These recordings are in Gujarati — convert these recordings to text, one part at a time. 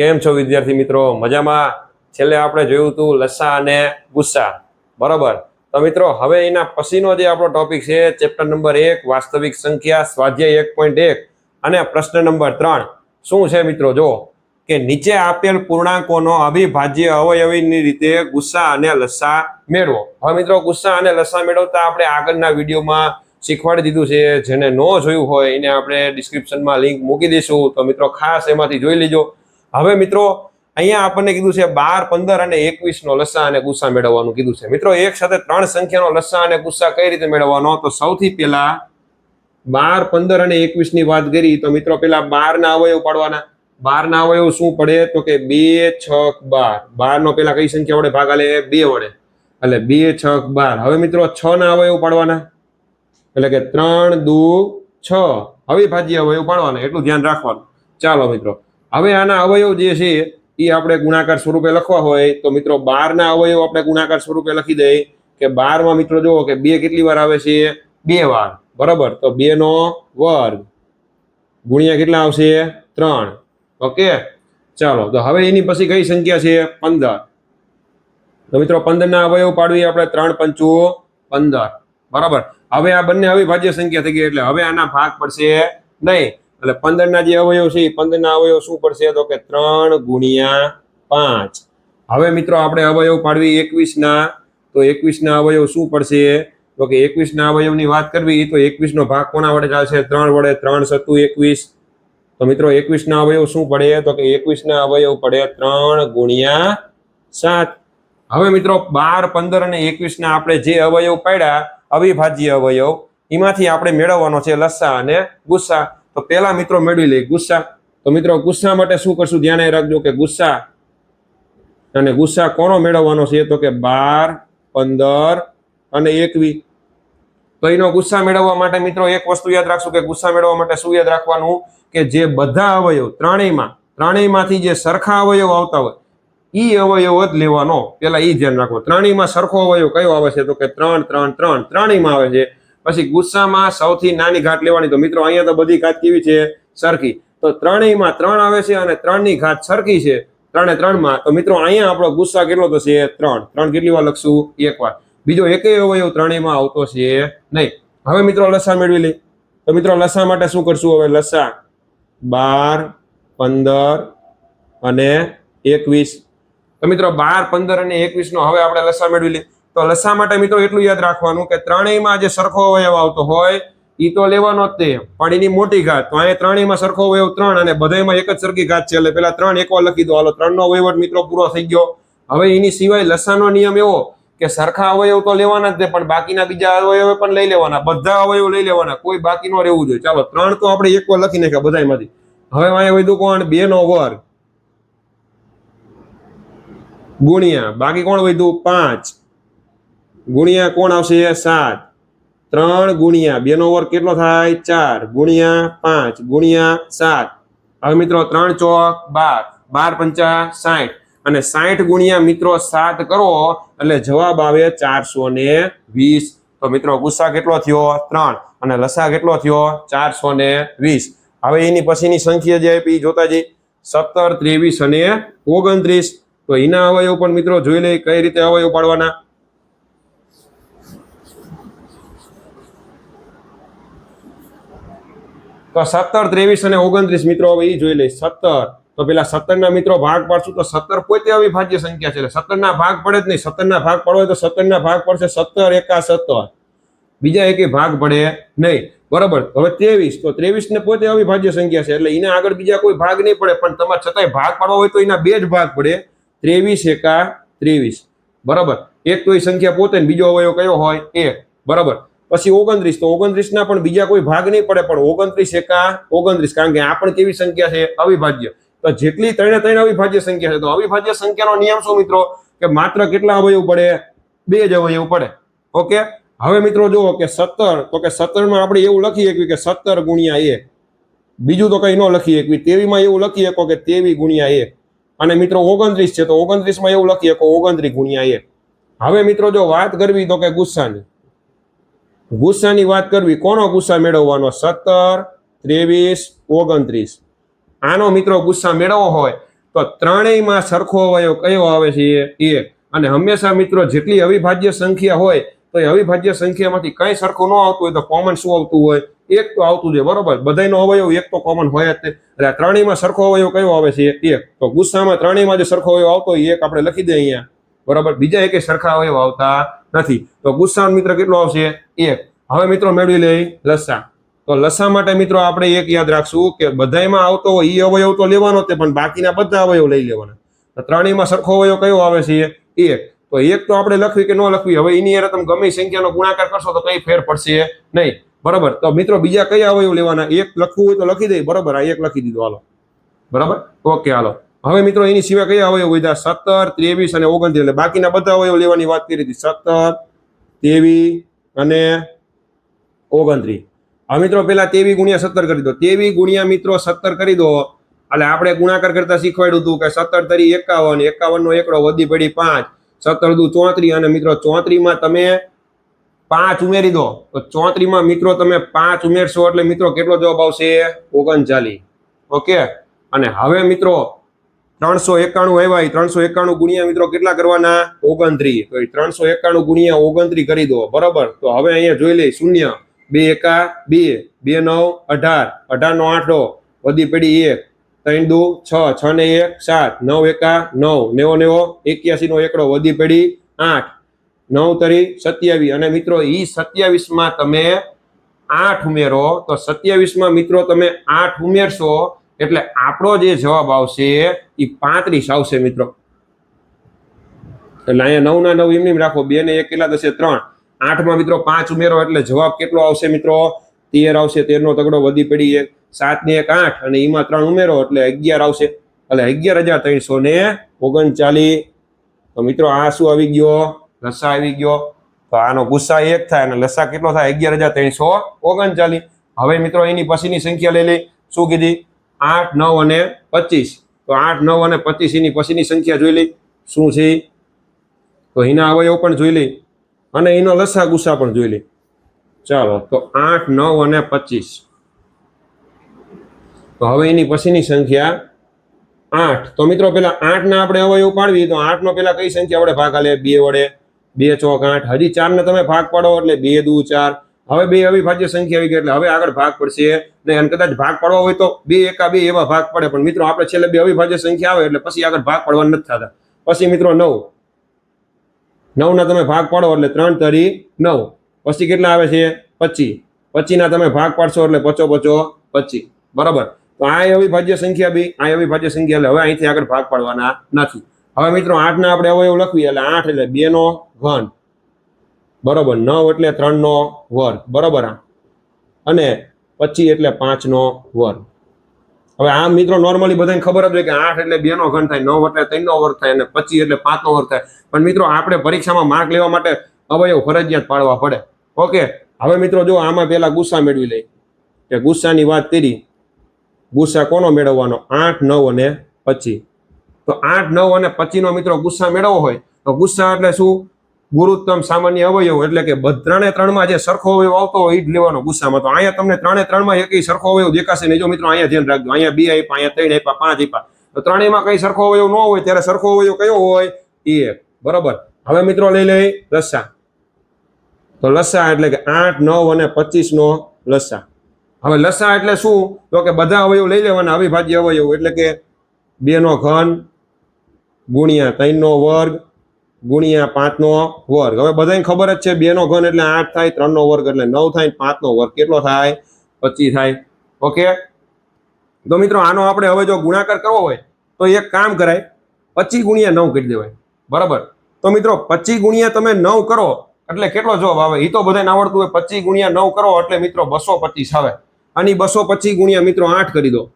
કેમ છો વિદ્યાર્થી મિત્રો? મજામાં? છેલ્લે આપણે જોયું હતું લસ્સા અને ગુસ્સા. બરાબર? તો મિત્રો, હવે એના પછીનો જે આપણો ટોપિક છે, ચેપ્ટર નંબર એક, વાસ્તવિક સંખ્યા, સ્વાધ્યાય એક પોઈન્ટ એક અને પ્રશ્ન નંબર ત્રણ. શું છે મિત્રો? જો, કે નીચે આપેલ પૂર્ણાંકોનો અવિભાજ્ય અવયવીની રીતે ગુસ્સા અને લસ્સા મેળવો. હવે મિત્રો, ગુસ્સા અને લસ્સા મેળવતા આપણે આગળના વિડીયોમાં શીખવાડી દીધું છે. જેને ન જોયું હોય એને આપણે ડિસ્ક્રિપ્શનમાં લિંક મૂકી દઈશું. તો મિત્રો, ખાસ એમાંથી જોઈ લેજો. હવે મિત્રો, અહીંયા આપણને કીધું છે બાર, પંદર અને એકવીસ નો લસ્સા અને ગુસ્સા મેળવવાનું કીધું છે. મિત્રો, એક સાથે ત્રણ સંખ્યાનો લસ્સા અને ગુસ્સા કઈ રીતે મેળવવાનો? તો સૌથી પહેલા બાર, પંદર અને એકવીસની વાત કરી, તો મિત્રો પેલા બાર ના અવયવ પાડવાના. બાર ના અવયવ શું પડે? તો કે બે, છ, બાર. બાર નો પેલા કઈ સંખ્યા વડે ભાગ આલે? બે વડે. એટલે બે, છ, બાર. હવે મિત્રો છ ના અવયવ પાડવાના. એટલે કે ત્રણ, દુ, છ. અવિભાજ્ય અવયવ પાડવાના. એટલું ધ્યાન રાખવાનું. ચાલો મિત્રો. હવે આના અવયવ જે છે એ આપણે ગુણાકાર સ્વરૂપે લખવા હોય, તો મિત્રો બારના અવયવ આપણે ગુણાકાર સ્વરૂપે લખી દઈએ કે બારમાં મિત્રો જુઓ કે બે કેટલી વાર આવે છે? બે વાર. બરાબર? તો બે નો વર્ગ ગુણ્યા કેટલા આવશે? ત્રણ. ઓકે? ચાલો, તો હવે એની પછી કઈ સંખ્યા છે? પંદર. તો મિત્રો પંદરના અવયવ પાડવી આપણે ત્રણ પંચુ પંદર. બરાબર? હવે આ બંને અવિભાજ્ય સંખ્યા થઈ ગઈ એટલે હવે આના ભાગ પડશે નહીં. એટલે પંદર ના જે અવયવ છે એ પંદર ના અવયવ શું પડશે? તો કે ત્રણ ગુણ્યા પાંચ. હવે મિત્રો, આપણે અવયવ પાડવી એકવીસ ના તો એકવીસ ના અવયવ શું પડશે? તો કે એકવીસ ના અવયવની વાત કરવી, તો એકવીસ નો ભાગ કોના વડે ચાલશે? ત્રણ વડે ત્રણ સત્તુ એકવીસ. તો મિત્રો એકવીસ ના અવયવ શું પડે? તો કે એકવીસ ના અવયવ પડે ત્રણ ગુણ્યા સાત. હવે મિત્રો, બાર, પંદર અને એકવીસ ના આપણે જે અવયવ પાડ્યા, અવિભાજ્ય અવયવ, એમાંથી આપણે મેળવવાનો છે લસ્સા અને ગુસ્સા. તો પહેલા મિત્રો મેળવી લઈએ ગુસ્સા. તો મિત્રો ગુસ્સા માટે શું કરશું? ધ્યાને રાખજો કે ગુસ્સા અને ગુસ્સા કોનો મેળવવાનો છે? તો કે બાર, પંદર અને એકવી. તો એનો ગુસ્સા મેળવવા માટે મિત્રો એક વસ્તુ યાદ રાખશું કે ગુસ્સા મેળવવા માટે શું યાદ રાખવાનું? કે જે બધા અવયવ ત્રણેયમાં, ત્રણેયમાંથી જે સરખા અવયવ આવતા હોય, ઈ અવયવ જ લેવાનો. પેલા ઈ ધ્યાન રાખો. ત્રણેયમાં સરખો અવયવ કયો આવે છે? તો કે ત્રણ ત્રણ ત્રણ. ત્રણેયમાં આવે છે પછી ગુસ્સામાં સૌથી નાની ઘાત લેવાની. તો મિત્રો, અહીંયા તો બધી ઘાત કેવી છે? સરખી. તો ત્રણેયમાં ત્રણ આવે છે અને ત્રણની ઘાત સરખી છે. ત્રણે ત્રણમાં. તો મિત્રો, અહીંયા આપણો ગુસ્સા કેટલો થશે? ત્રણ. ત્રણ કેટલી વાર લખશું? એક વાર. બીજો એકેય અવયવ ત્રણેયમાં આવતો છે નહીં. હવે મિત્રો, લસા મેળવી લઈ તો મિત્રો, લસા માટે શું કરશું હવે? લસા બાર, પંદર અને એકવીસ. તો મિત્રો, બાર, પંદર અને એકવીસ નો હવે આપણે લસા મેળવી લઈએ. તો લસા માટે મિત્રો એટલું યાદ રાખવાનું કે ત્રણેયમાં જે સરખો અવયવ આવતો હોય એ તો લેવાનો જ તે, પણ એની મોટી ઘાત. તો અહીંયા ત્રણેયમાં સરખો અવયવ ત્રણ અને બધામાં એક જ સરખી ઘાત છે, એટલે પેલા ત્રણ એકવાર લખી દો. હાલો, ત્રણનો વહીવટ મિત્રો પૂરો થઈ ગયો. હવે એની સિવાય લસાનો નિયમ એવો કે સરખા અવયવ તો લેવાના જ છે પણ બાકીના બીજા અવયવ પણ લઈ લેવાના. બધા અવયવ લઈ લેવાના. કોઈ બાકી ન રહેવું જોઈએ. ચાલો, ત્રણ તો આપણે એકવાર લખી નાખ્યા બધાયમાંથી. હવે અહીંયા વધુ કોણ? બે નો વર્ગ. ગુણ્યા. બાકી કોણ વધ્યું? પાંચ. ગુણ્યા કોણ આવશે? સાત. ત્રણ ગુણ્યા બે નો કેટલો થાય? ચાર. ગુણ્યા પાંચ. ગુણ્યા સાત. હવે મિત્રો, ત્રણ ચોક બાર. બાર પંચા સાઠ. અને સાઠ ગુણ્યા મિત્રો સાત કરો, એટલે જવાબ આવે ચારસો ને વીસ. તો મિત્રો, ગુસ્સા કેટલો થયો? ત્રણ. અને લસા કેટલો થયો? ચારસો ને વીસ. હવે એની પછીની સંખ્યા જે આપી, જોતા જઈ સત્તર, ત્રેવીસ અને ઓગણત્રીસ. તો એના અવયવ પણ મિત્રો જોઈ લઈએ કઈ રીતે અવયવ પાડવાના? તો સત્તર, ત્રેવીસ અને ઓગણત્રીસ મિત્રો હવે એ જોઈ લઈ સત્તર. તો પેલા સત્તર ના મિત્રો ભાગ પાડશું તો સત્તર પોતે અવિભાજ્ય સંખ્યા છે. એટલે સત્તર ના ભાગ પડે જ નહીં. સત્તર ના ભાગ પડવો તો સત્તર ના ભાગ પડશે સત્તર એકા સત્તર. બીજા એકે ભાગ પડે નહીં. બરાબર? હવે ત્રેવીસ. તો ત્રેવીસ ને પોતે અવિભાજ્ય સંખ્યા છે. એટલે એને આગળ બીજા કોઈ ભાગ નહીં પડે. પણ તમારે છતાંય ભાગ પાડવો હોય તો એના બે જ ભાગ પડે. ત્રેવીસ એકા ત્રેવીસ. બરાબર? એક તો એ સંખ્યા પોતે બીજો અવયવ કયો હોય? એક. બરાબર? પછી ઓગણત્રીસ, તો ઓગણત્રીસ ના પણ બીજા કોઈ ભાગ નહીં પડે, પણ ઓગણત્રીસ એકા ઓગણત્રીસ, કારણ કે આ પણ કેવી સંખ્યા છે? અવિભાજ્ય. તો જેટલી ત્રણે ત્રણ અવિભાજ્ય સંખ્યા છે, તો અવિભાજ્ય સંખ્યાનો નિયમ શું મિત્રો? કે માત્ર કેટલા અવયવ પડે? બે જ અવયવ પડે. ઓકે? હવે મિત્રો જુઓ કે સત્તર, તો કે સત્તરમાં આપણે એવું લખી શકીએ કે સત્તર ગુણ્યા એક. બીજું તો કઈ ન લખી શકીએ, તેવીમાં એવું લખી શકો કે તેવી ગુણ્યા એક. અને મિત્રો ઓગણત્રીસ છે, તો ઓગણત્રીસમાં એવું લખી શકો ઓગણત્રીસ ગુણ્યા એક. હવે મિત્રો જો વાત કરવી તો કે ગુસ્સાની. ગુસ્સાની વાત કરવી, કોનો ગુસ્સા મેળવવાનો? સત્તર, ત્રેવીસ, ઓગણત્રીસ. આનો મિત્રો ગુસ્સા મેળવવો હોય તો ત્રણેયમાં સરખો અવયવ કયો આવે છે? એક અને હંમેશા મિત્રો જેટલી અવિભાજ્ય સંખ્યા હોય તો એ અવિભાજ્ય સંખ્યામાંથી કઈ સરખું ન આવતું હોય તો કોમન શું આવતું હોય? એક તો આવતું છે બરોબર? બધાયનો અવયવ એક તો કોમન હોય જ તે. એટલે ત્રણેયમાં સરખો અવયવ કયો આવે છે? એક તો ગુસ્સામાં ત્રણેયમાં જે સરખો અવયવ આવતો હોય એક આપણે લખી દઈએ અહીંયા. બરાબર? બીજા એકે સરખા અવયવ આવતા નથી. તો ગુસ્સાનો મિત્ર કેટલો આવશે? એક. હવે મિત્રો મેળવી લઈ લસા. તો લસા માટે મિત્રો આપણે એક યાદ રાખશું કે બધાયમાં આવતો હોય એ અવયવ તો લેવાનો તે પણ બાકીના બધા અવયવ લઈ લેવાના. તો ત્રણેયમાં સરખો અવયવ કયો આવે છે? એક. તો એક તો આપણે લખવી કે ન લખવી, હવે એની યાર તમે ગમે સંખ્યાનો ગુણાકાર કરશો તો કઈ ફેર પડશે નહીં. બરાબર. તો મિત્રો બીજા કયા અવયવ લેવાના? એક લખવું હોય તો લખી દઈ બરાબર. આ એક લખી દીધું. હાલો. બરાબર? ઓકે, હાલો. હવે મિત્રો, એની સિવાય કયા અવયવ વધ્યા સત્તર, ત્રેવીસ અને ઓગણત્રીસ. એટલે બાકીના બધા અવયવ લેવાની વાત કરી હતી. સત્તર, ત્રેવીસ અને ઓગણત્રીસ. હવે મિત્રો પેલા તેવી ગુણ્યા સત્તર કરી દો. તેવી ગુણ્યા મિત્રો સત્તર કરી દો. એટલે આપણે ગુણાકાર કરતા શીખવાડ્યું હતું કે સત્તર તરી એકાવન એકાવન નો એકડો વધી પડી પાંચ. સત્તર દુ ચોત્રીસ અને મિત્રો, ચોત્રીસમાં તમે પાંચ ઉમેરી દો. તો ચોત્રીસમાં મિત્રો, તમે પાંચ ઉમેરશો એટલે મિત્રો, કેટલો જવાબ આવશે? ઓગણચાલીસ. ઓકે? અને હવે મિત્રો ત્રણસો એકાણું આવ્યા ત્રણસો એકાણું ગુણ્યા મિત્રો કેટલા કરવાના? ઓગણત્રીસ. તો ત્રણસો એકાણું ગુણ્યા ઓગણત્રીસ કરી દો. બરોબર? તો હવે અહીંયા જોઈ લઈ શૂન્ય, બે એકા, બે બે નવ, અઢાર. અઢાર નો આઠો, વધી પડી એક. ત્રણ દુ, છ છ ને એક, સાત. નવ એકા, નવ. નેવો નેવો, એક્યાસી નો એકડો વધી પડી આઠ. નવ તરી સત્યાવીસ. અને મિત્રો, ઈ સત્યાવીસમાં તમે આઠ ઉમેરો, તો સત્યાવીસમાં મિત્રો તમે આઠ ઉમેરશો એટલે આપણો જે જવાબ આવશે એ પાંત્રીસ આવશે મિત્રો. એટલે અહીંયા નવ ના નવ એમની રાખો, બે ને એક કેટલા થશે ત્રણ. આઠમાં મિત્રો પાંચ ઉમેરો એટલે જવાબ કેટલો આવશે મિત્રો? તેર આવશે, તેર નો તગડો વધી પડી એક. સાત ને એક આઠ અને એમાં ત્રણ ઉમેરો એટલે અગિયાર આવશે. એટલે અગિયાર હજાર ત્રણસો ને ઓગણચાલીસ. તો મિત્રો આ શું આવી ગયો? લસા આવી ગયો. તો આનો ગુસ્સા એક થાય અને લસા કેટલો થાય? અગિયાર હજાર ત્રણસો ઓગણચાલીસ. હવે મિત્રો એની પછીની સંખ્યા લઈ લઈ. શું કીધી? આઠ, નવ અને પચીસ. તો આઠ, નવ અને પચીસ એની પછીની સંખ્યા જોઈ લઈ. શું છે? તો એના અવયવ પણ જોઈ લઈ અને એનો લસા ગુસ્સા પણ જોઈ લઈ. ચાલો, તો આઠ, નવ અને પચીસ. તો હવે એની પછીની સંખ્યા આઠ. તો મિત્રો, પેલા આઠ ના આપણે અવયવ પાડવી, તો આઠ નો પેલા કઈ સંખ્યા વડે ભાગ આલે? બે વડે. બે ચોક આઠ. હજી ચાર ને તમે ભાગ પાડો એટલે બે દુ ચાર. હવે બે અવિભાજ્ય સંખ્યા આવી ગઈ એટલે હવે આગળ ભાગ પડશે. ને અને કદાચ ભાગ પાડવા હોય તો બે એકા બે એવા ભાગ પડે. પણ મિત્રો, આપણે છેલ્લે બે અવિભાજ્ય સંખ્યા આવે એટલે પછી આગળ ભાગ પાડવા નથી થતા. પછી મિત્રો નવ. નવ ના તમે ભાગ પાડો એટલે ત્રણ તરી નવ. પછી કેટલા આવે છે? પચી પચીસ. ના તમે ભાગ પાડશો એટલે પચો પચો પચી બરાબર? તો આ અવિભાજ્ય સંખ્યા બી આ અવિભાજ્ય સંખ્યા એટલે હવે અહીંથી આગળ ભાગ પાડવાના નથી. હવે મિત્રો આઠ ના આપણે અવયવ લખવી એટલે આઠ એટલે બે નો ઘન. બરોબર નવ એટલે ત્રણનો વર્ગ. બરોબર આ? અને પચીસ એટલે પાંચનો વર્ગ. હવે આ મિત્રો નોર્મલી બધાને ખબર જ હોય કે આઠ એટલે બે નો ઘન થાય, નવ એટલે ત્રણનો વર્ગ થાય અને પચીસ એટલે પાંચનો વર્ગ થાય. પણ મિત્રો આપણે પરીક્ષામાં માર્ક લેવા માટે અવયવ ફરજિયાત પાડવા પડે. ઓકે હવે મિત્રો જો આમાં પહેલાં ગુસ્સા મેળવી લઈ કે ગુસ્સાની વાત કરી. ગુસ્સા કોનો મેળવવાનો? આઠ, નવ અને પચીસ તો આઠ, નવ અને પચીનો મિત્રો ગુસ્સા મેળવવો હોય તો ગુસ્સા એટલે શું? ગુરુત્તમ સામાન્ય અવયવ એટલે કે ત્રણે ત્રણમાં જે સરખો અવયવ આવતો હોય એ જ લેવાનો ગુસ્સામાં. તો અહીંયા તમને ત્રણે ત્રણમાં એક સરખો અવયવ દેખાશે નહીં. જો મિત્રો, અહીંયા ધ્યાન રાખજો. અહીંયા બે આપ્યા, અહીંયા ત્રણ આપ્યા, પાંચ આપ્યા. તો ત્રણેયમાં કઈ સરખો અવયવ ન હોય, ત્યારે સરખો અવયવ કયો હોય? એક. બરોબર? હવે મિત્રો, લઈ લઈ લસા. તો લસા એટલે કે આઠ, નવ અને પચીસ નો લસા. હવે લસા એટલે શું? તો કે બધા અવયવ લઈ લેવાના, અવિભાજ્ય અવયવ. એટલે કે બે નો ઘન ગુણ્યા ત્રણ નો વર્ગ ગુણ્યા પાંચનો વર્ગ. હવે બધાને ખબર જ છે, બેનો ઘન એટલે આઠ થાય, ત્રણનો વર્ગ એટલે નવ થાય પાંચનો વર્ગ કેટલો થાય? પચીસ થાય. ઓકે? તો મિત્રો, આનો આપણે હવે જો ગુણાકાર કરવો હોય, તો એક કામ કરાય, પચીસ ગુણ્યા નવ કરી દેવાય. બરાબર? તો મિત્રો, પચીસ ગુણ્યા તમે નવ કરો, એટલે કેટલો જવાબ આવે? એ તો બધાને આવડતું હોય, પચીસ ગુણ્યા નવ કરો, એટલે મિત્રો બસો પચીસ આવે. અને બસો પચીસ ગુણ્યા મિત્રો આઠ કરી દો.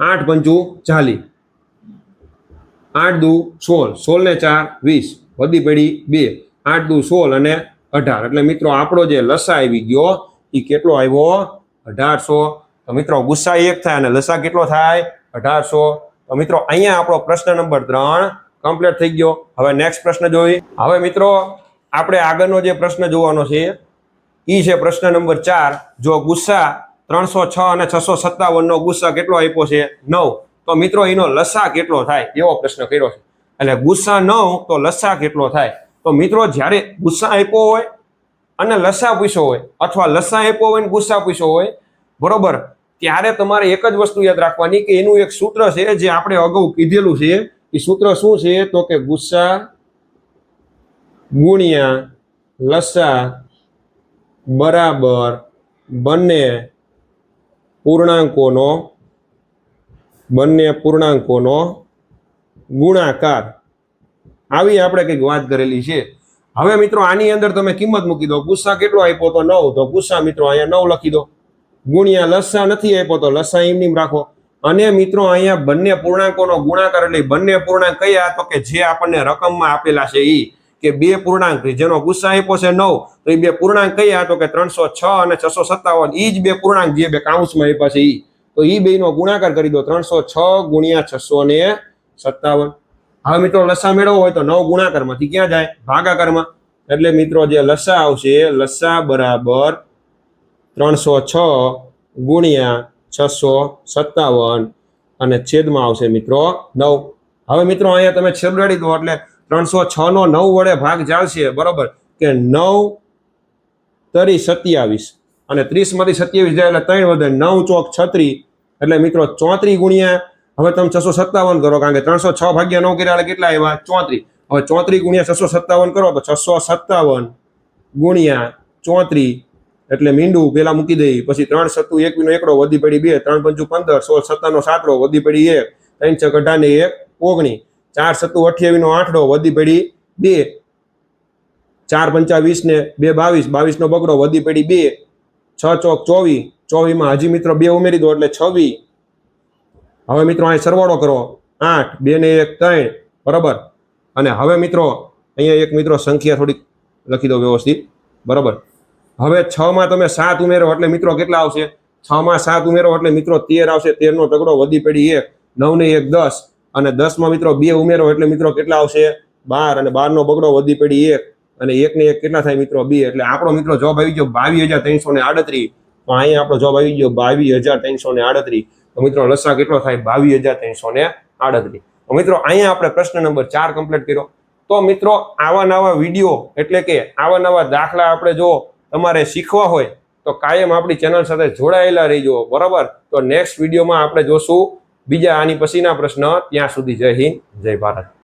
આઠ પંચુ ચાલીસ. આઠ દુ સોળ સોળ ને ચાર, વીસ. વધી પડી બે. આઠ દુ સોળ અને અઢાર. એટલે મિત્રો, આપણો જે લસા આવી ગયો એ કેટલો આવ્યો? અઢારસો. તો મિત્રો ગુસ્સા એક થાય અને લસા કેટલો થાય? અઢારસો. તો મિત્રો, અહીંયા આપણો પ્રશ્ન નંબર ત્રણ કમ્પ્લીટ થઈ ગયો. હવે નેક્સ્ટ પ્રશ્ન જોઈ. હવે મિત્રો, આપણે આગળનો જે પ્રશ્ન જોવાનો છે એ છે પ્રશ્ન નંબર ચાર. જો ગુસ્સા ત્રણસો છ અને છસો સત્તાવનનો ગુસ્સા કેટલો આપ્યો છે? નવ. તો મિત્રો, એનો લસા કેટલો થાય? એવો પ્રશ્ન કર્યો છે. એટલે ગુસ્સા ન તો લસા કેટલો થાય? તો મિત્રો, જ્યારે ગુસ્સા આપ્યો હોય અને લસા પૂછ્યો હોય, અથવા લસા આપ્યો હોય ને ગુસ્સા પૂછ્યો હોય, બરોબર, ત્યારે તમારે એક જ વસ્તુ યાદ રાખવાની કે એનું એક સૂત્ર છે જે આપણે અગાઉ કીધેલું છે. એ સૂત્ર શું છે? તો કે ગુસ્સા ગુણ્યા લસા બરાબર બંને પૂર્ણાંકોનો બંને પૂર્ણાંકોનો ગુણાકાર. આવી આપણે કંઈક વાત કરેલી છે. હવે મિત્રો, આની અંદર તમે કિંમત મૂકી દો. ગુસ્સા કેટલો આપ્યો તો નવ. તો ગુસ્સા મિત્રો અહીંયા નવ લખી દો. ગુણ્યા લસા નથી આપ્યો તો લસા એમની રાખો. અને મિત્રો, અહીંયા બંને પૂર્ણાંકોનો ગુણાકાર એટલે બંને પૂર્ણાંક કયા? તો કે જે આપણને રકમમાં આપેલા છે એ કે બે પૂર્ણાંક જેનો ગુસ્સા આપ્યો છે નવ, તો એ બે પૂર્ણાંક કયા? તો કે ત્રણસો છ અને છસો સત્તાવન. એ જ બે પૂર્ણાંક જે બે કાઉન્સમાં આપ્યા છે ઈ. તો એ બેનો ગુણાકાર કરી દો ત્રણસો છ ગુણ્યા છસો ને સત્તાવન. હવે મિત્રો, લસા મેળવવો હોય તો નવ ગુણાકારમાંથી ક્યાં જાય? ભાગાકારમાં. એટલે મિત્રો, જે લસા આવશે, લસા બરાબર ત્રણસો છ ગુણ્યા છસો સત્તાવન. અને છેદમાં આવશે મિત્રો નવ. હવે મિત્રો, અહીંયા તમે છેદ દો, એટલે ત્રણસો છ નો નવ વડે ભાગ ચાલશે બરોબર? કે નવ તરી સત્યાવીસ. અને ત્રીસમાંથી સત્યાવીસ જાય એટલે ત્રણ વધે નવ ચોક છત્રી. એટલે મિત્રો ચોત્રી ગુણ્યા, હવે તમે છસો સત્તાવન કરો, કારણ કે ત્રણસો છ ભાગ્યા નવ કર્યા એટલે કેટલા આવ્યા? ચોત્રી. હવે ચોત્રી ગુણ્યા છસો સત્તાવન કરો, તો છસો સત્તાવન ગુણ્યા ચોત્રીસ એટલે મીંડું પેલા મૂકી દઈ, પછી ત્રણ સત્તુ એકવીનો એકડો વધી પડી બે, ત્રણ પંચુ પંદર, સોળ સત્તાનો સાતડો વધી પડી એક, ત્રણ છ અઢાર એક, ઓગણી, ચાર સત્તુ અઠ્યાવીનો આઠડો વધી પડી બે, ચાર પંચા વીસ ને બે બાવીસ બાવીસ નો બગડો વધી પડી બે છ ચોક ચોવીસ ચોવીસમાં હજી મિત્રો બે ઉમેરી દો એટલે છવી હવે મિત્રો અહીં સરવાળો કરો. આઠ, બે ને એક, ત્રણ. બરાબર? અને હવે મિત્રો, અહીંયા એક મિત્રો સંખ્યા થોડીક લખી દો વ્યવસ્થિત. બરાબર? હવે છ માં તમે સાત ઉમેરો એટલે મિત્રો કેટલા આવશે? છ માં સાત ઉમેરો એટલે મિત્રો તેર આવશે. તેર નો તગડો વધી પડી એક નવ ને એક, દસ. અને દસમાં મિત્રો બે ઉમેરો એટલે મિત્રો કેટલા આવશે? બાર. અને બાર નો બગડો વધી પડી એક. અને એક ને એક કેટલા થાય મિત્રો? બે. એટલે આપણો મિત્રો જવાબ આવી ગયો બાવીસ હજાર ત્રણસો ને આડત્રીસ. તો અહીંયા આપણો જવાબ આવી ગયો બાવીસ હજાર ત્રણસો ને આડત્રીસ. તો મિત્રો લસા કેટલો થાય? બાવીસ હજાર ત્રણસો ને આડત્રીસ. તો મિત્રો અહીંયા આપણે પ્રશ્ન નંબર ચાર કમ્પ્લીટ કર્યો. તો મિત્રો આવા નવા વીડિયો એટલે કે આવા નવા દાખલા આપણે જો તમારે શીખવા હોય, તો કાયમ આપણી ચેનલ સાથે જોડાયેલા રહીજો. બરાબર? તો નેક્સ્ટ વિડીયોમાં આપણે જોશું. બીજા આની પછીના પ્રશ્ન. ત્યાં સુધી જય હિન્દ, જય ભારત.